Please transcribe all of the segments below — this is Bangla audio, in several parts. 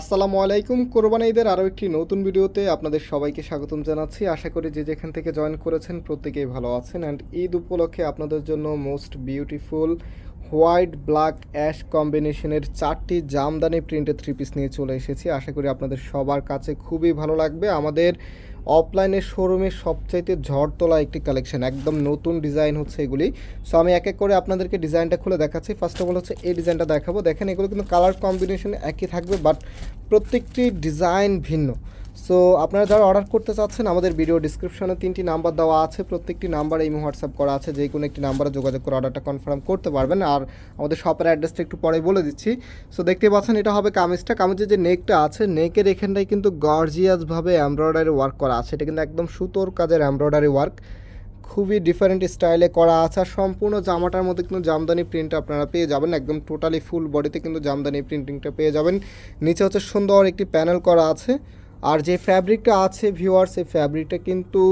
আসসালামু আলাইকুম, কোরবান ঈদের আরও একটি নতুন ভিডিওতে আপনাদের সবাইকে স্বাগতম জানাচ্ছি। আশা করি যে যেখান থেকে জয়েন করেছেন প্রত্যেকেই ভালো আছেন। অ্যান্ড ঈদ উপলক্ষে আপনাদের জন্য most beautiful white, black, ash কম্বিনেশনের চারটি জামদানি প্রিন্টের থ্রি পিস নিয়ে চলে এসেছি। আশা করি আপনাদের সবার কাছে খুবই ভালো লাগবে। আমাদের অফলাইনের শোরুমে সবচাইতে ঝড় তোলা একটি কালেকশন একদম নতুন ডিজাইন হচ্ছে এগুলি। সো আমি এক এক করে আপনাদেরকে ডিজাইনটা খুলে দেখাচ্ছি। ফার্স্ট অফ অল হচ্ছে এই ডিজাইনটা দেখাবো। দেখেন এগুলো কিন্তু কালার কম্বিনেশন একই থাকবে বাট প্রত্যেকটি ডিজাইন ভিন্ন। সো আপনারা যারা অর্ডার করতে চাচ্ছেন, আমাদের ভিডিও ডিসক্রিপশনে তিনটি নাম্বার দেওয়া আছে। প্রত্যেকটি নাম্বারে ইমো হোয়াটসঅ্যাপ করা আছে। যে কোনো একটি নাম্বারে যোগাযোগ করে অর্ডারটা কনফার্ম করতে পারবেন। আর আমাদের শপের অ্যাড্রেসটা একটু পরে বলে দিচ্ছি। সো দেখতে পাচ্ছেন, এটা হবে কামিজটা। কামিজের যে নেকটা আছে নেকের এখানটায় কিন্তু গর্জিয়াসভাবে এমব্রয়ডারি ওয়ার্ক করা আছে। এটা কিন্তু একদম সুতোর কাজের এমব্রয়ডারি ওয়ার্ক খুবই ডিফারেন্ট স্টাইলে করা আছে। আর সম্পূর্ণ জামাটার মধ্যে কিন্তু জামদানি প্রিন্ট আপনারা পেয়ে যাবেন। একদম টোটালি ফুল বডিতে কিন্তু জামদানি প্রিন্টিংটা পেয়ে যাবেন। নিচে হচ্ছে সুন্দর একটি প্যানেল করা আছে। আর যে ফ্যাব্রিকটা আছে ভিউয়ার্স এই ফ্যাব্রিকটা কিন্তু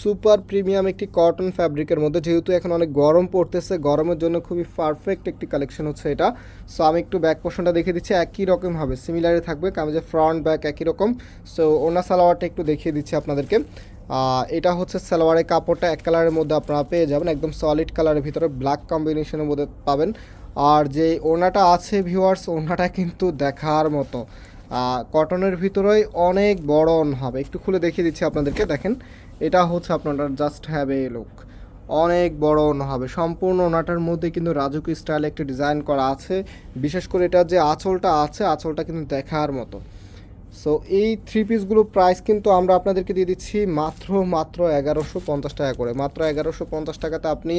সুপার প্রিমিয়াম একটি কটন ফ্যাব্রিকের মধ্যে। যেহেতু এখন অনেক গরম পড়তেছে, গরমের জন্য খুবই পারফেক্ট একটি কালেকশন হচ্ছে এটা। সো আমি একটু ব্যাক পোর্শনটা দেখে দিচ্ছি, একই রকম হবে সিমিলারই থাকবে কামিজের ফ্রন্ট ব্যাক একই রকম। সো ওনা সালোয়ারটা একটু দেখিয়ে দিচ্ছি আপনাদেরকে। এটা হচ্ছে সালোয়ারের কাপড়টা, এক কালারের মধ্যে আপনারা পেয়ে যাবেন, একদম সলিড কালারের ভিতরে ব্ল্যাক কম্বিনেশনের মধ্যে পাবেন। আর যে ওনাটা আছে ভিউয়ার্স ওনাটা কিন্তু দেখার মতো। কটনের ভিতরেই অনেক বড় হবে। একটু খুলে দেখিয়ে দিচ্ছি আপনাদেরকে, দেখেন। এটা হচ্ছে আপনার জাস্ট হ্যাভ এ লুক অনেক বড় অন্য হবে। সম্পূর্ণ ওনাটার মধ্যে কিন্তু রাজুকি স্টাইলে একটি ডিজাইন করা আছে। বিশেষ করে এটা যে আঁচলটা আছে, আঁচলটা কিন্তু দেখার মতো। সো এই থ্রি পিসগুলো প্রাইস কিন্তু আমরা আপনাদেরকে দিয়ে দিচ্ছি মাত্র মাত্র এগারোশো পঞ্চাশ টাকা করে। মাত্র এগারোশো পঞ্চাশ টাকাতে আপনি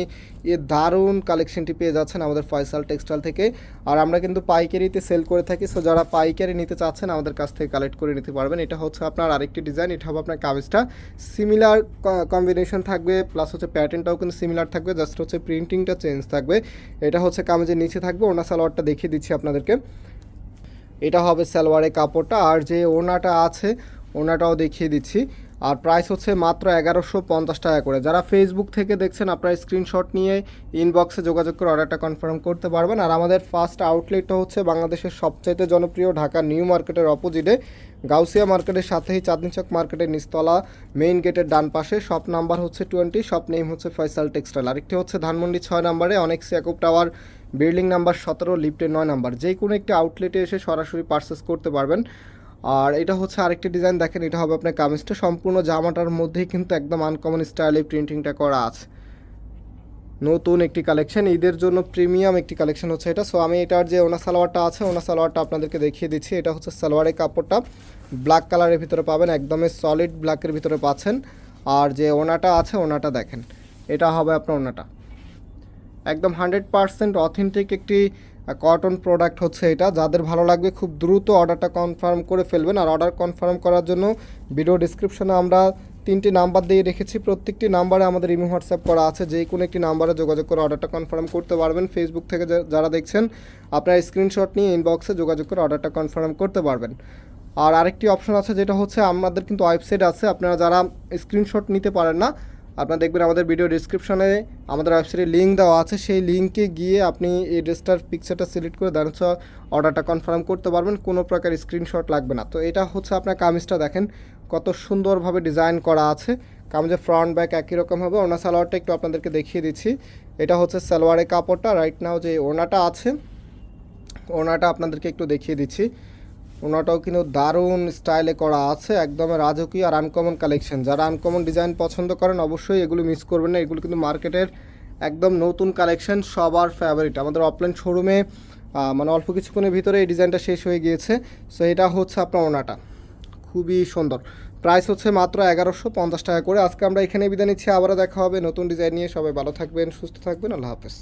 এ দারুণ কালেকশনটি পেয়ে যাচ্ছেন আমাদের ফয়সাল টেক্সটাইল থেকে। আর আমরা কিন্তু পাইকারিতে সেল করে থাকি সো যারা পাইকারি নিতে চাচ্ছেন আমাদের কাছ থেকে কালেক্ট করে নিতে পারবেন। এটা হচ্ছে আপনার আরেকটি ডিজাইন এটা হবে আপনার কামিজটা। সিমিলার কম্বিনেশন থাকবে প্লাস হচ্ছে প্যাটার্নটাও কিন্তু সিমিলার থাকবে জাস্ট হচ্ছে প্রিন্টিংটা চেঞ্জ থাকবে। এটা হচ্ছে কামিজের নিচে থাকবে ওনা সালোয়ারটা দেখিয়ে দিচ্ছি আপনাদেরকে। এটা হবে সালোয়ারের কাপড়টা আর যে ওনাটা আছে ওনাটাও দেখিয়ে দিচ্ছি। আর প্রাইস হচ্ছে মাত্র এগারোশো পঞ্চাশ টাকা করে। যারা ফেসবুক থেকে দেখছেন, আপনারা স্ক্রিনশট নিয়ে ইনবক্সে যোগাযোগ করে অর্ডারটা কনফার্ম করতে পারবেন। আর আমাদের ফার্স্ট আউটলেটটা হচ্ছে বাংলাদেশের সবচাইতে জনপ্রিয় ঢাকা নিউ মার্কেটের অপোজিটে গাউসিয়া মার্কেটের সাথেই চাঁদনি চক মার্কেটের নিস্তলা মেইন গেটের ডান পাশে। শপ নাম্বার হচ্ছে টোয়েন্টি শপ নেম হচ্ছে ফয়সাল টেক্সটাইল আরেকটি হচ্ছে ধানমন্ডি ছয় নাম্বারে, অনেক সিয়াকুব টাওয়ার বিল্ডিং নাম্বার সতেরো লিফটের নয় নাম্বার। যে কোনো একটি আউটলেটে এসে সরাসরি পার্সেস করতে পারবেন। আর এটা হচ্ছে আরেকটি ডিজাইন দেখেন এটা হবে আপনার কামিজটা সম্পূর্ণ জামাটার মধ্যেই কিন্তু একদম আনকমন স্টাইলে প্রিন্টিংটা করা আছে। নতুন একটি কালেকশন ঈদের জন্য প্রিমিয়াম একটি কালেকশন হচ্ছে এটা। সো আমি এটার যে ওনা সালোয়ারটা আছে, ওনা সালোয়ারটা আপনাদেরকে দেখিয়ে দিচ্ছি। এটা হচ্ছে সালোয়ারের কাপড়টা। ব্ল্যাক কালারের ভিতরে পাবেন, একদমই সলিড ব্ল্যাকের ভিতরে পাচ্ছেন। আর যে ওনাটা আছে, ওনাটা দেখেন। এটা হবে আপনার ওনাটা। একদম হান্ড্রেড পারসেন্ট অথেন্টিক একটি কটন প্রোডাক্ট হচ্ছে এটা। যাদের ভালো লাগবে খুব দ্রুত অর্ডারটা কনফার্ম করে ফেলবেন। আর অর্ডার কনফার্ম করার জন্য ভিডিও ডিসক্রিপশনে আমরা তিনটি নাম্বার দিয়ে রেখেছি। প্রত্যেকটি নাম্বারে আমাদের ইমো, হোয়াটসঅ্যাপ করা আছে। যে কোনো একটি নাম্বারে যোগাযোগ করে অর্ডারটা কনফার্ম করতে পারবেন। ফেসবুক থেকে যারা দেখছেন, আপনারা স্ক্রিনশট নিয়ে ইনবক্সে যোগাযোগ করে অর্ডারটা কনফার্ম করতে পারবেন। আর আরেকটি অপশন আছে যেটা হচ্ছে, আমাদের কিন্তু ওয়েবসাইট আছে। আপনারা যারা স্ক্রিনশট নিতে পারেন না আপনারা দেখবেন আমাদের ভিডিও ডিসক্রিপশনে আমাদের ওয়েবসাইটের লিঙ্ক দেওয়া আছে। সেই লিঙ্কে গিয়ে আপনি এই ড্রেসটার পিকচারটা সিলেক্ট করে দেন হচ্ছে অর্ডারটা কনফার্ম করতে পারবেন। কোনো প্রকার স্ক্রিনশট লাগবে না। তো এটা হচ্ছে আপনার কামিজটা দেখেন, কত সুন্দরভাবে ডিজাইন করা আছে। কামিজের ফ্রন্ট ব্যাক একই রকম হবে। ওনা সালোয়ারটা একটু আপনাদেরকে দেখিয়ে দিচ্ছি। এটা হচ্ছে সালোয়ারের কাপড়টা। রাইট নাও যে ওনাটা আছে ওনাটা আপনাদেরকে একটু দেখিয়ে দিচ্ছি। ওনাটাও কিন্তু দারুণ স্টাইলে করা আছে একদম রাজকীয় আর আনকমন কালেকশন যারা আনকমন ডিজাইন পছন্দ করেন অবশ্যই এগুলো মিস করবেন না, এগুলো কিন্তু মার্কেটের একদম নতুন কালেকশন সবার ফেভারিট আমাদের অফলাইন শোরুমে মানে অল্প কিছুক্ষণের ভিতরে এই ডিজাইনটা শেষ হয়ে গিয়েছে। সো এটা হচ্ছে আপনার ওনাটা। খুবই সুন্দর। প্রাইস হচ্ছে মাত্র এগারোশো পঞ্চাশ টাকা করে। আজকে আমরা এখানে বিদায় নিচ্ছি। আবারও দেখা হবে নতুন ডিজাইন নিয়ে। সবাই ভালো থাকবেন, সুস্থ থাকবেন। আল্লাহ হাফেজ।